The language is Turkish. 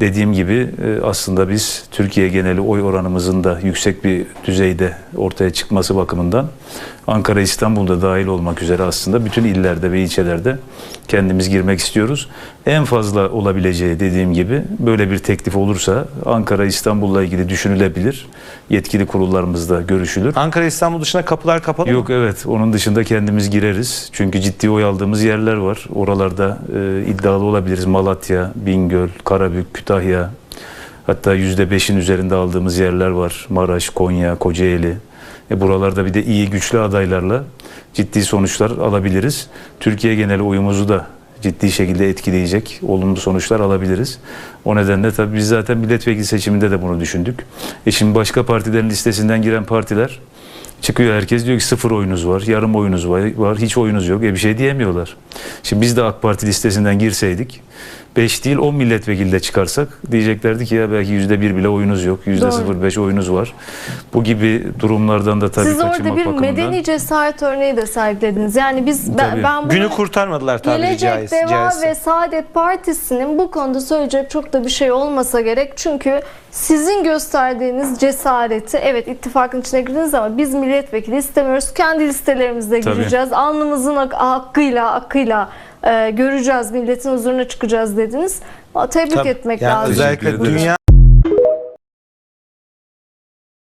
Dediğim gibi e, aslında biz Türkiye geneli oy oranımızın da yüksek bir düzeyde ortaya çıkması bakımından Ankara, İstanbul'da dahil olmak üzere aslında bütün illerde ve ilçelerde kendimiz girmek istiyoruz. En fazla olabileceği dediğim gibi böyle bir teklif olursa Ankara, İstanbul'la ilgili düşünülebilir. Yetkili kurullarımızda görüşülür. Ankara İstanbul dışında kapılar kapalı Yok mı? evet onun dışında kendimiz gireriz. Çünkü ciddi oy aldığımız yerler var. Oralarda e, iddialı olabiliriz. Malatya, Bingöl, Karabük, Kütahya. Hatta yüzde beşin üzerinde aldığımız yerler var. Maraş, Konya, Kocaeli. E, buralarda bir de iyi güçlü adaylarla ciddi sonuçlar alabiliriz. Türkiye geneli oyumuzu da ciddi şekilde etkileyecek olumlu sonuçlar alabiliriz. O nedenle tabii biz zaten milletvekili seçiminde de bunu düşündük. E şimdi başka partilerin listesinden giren partiler Çıkıyor herkes diyor ki sıfır oyunuz var, yarım oyunuz var, var hiç oyunuz yok. E bir şey diyemiyorlar. Şimdi biz de AK Parti listesinden girseydik 5 değil 10 milletvekili de çıkarsak diyeceklerdi ki ya belki yüzde bir bile oyunuz yok. Yüzde Doğru. 0,5 oyunuz var. Bu gibi durumlardan da tabii Siz orada kaçınmak bir bakımından. medeni cesaret örneği de sergilediniz. Yani biz ben, Tabii. ben bunu Günü kurtarmadılar tabiri Gelecek caizse. Deva ve Saadet Partisi'nin bu konuda söyleyecek çok da bir şey olmasa gerek. Çünkü sizin gösterdiğiniz cesareti evet ittifakın içine girdiniz ama biz milletvekili istemiyoruz. Kendi listelerimizde Tabii. gireceğiz. Alnımızın ak- hakkıyla akıyla e, göreceğiz. Milletin huzuruna çıkacağız dediniz. Tebrik Tabii. etmek Yani lazım. özellikle dünya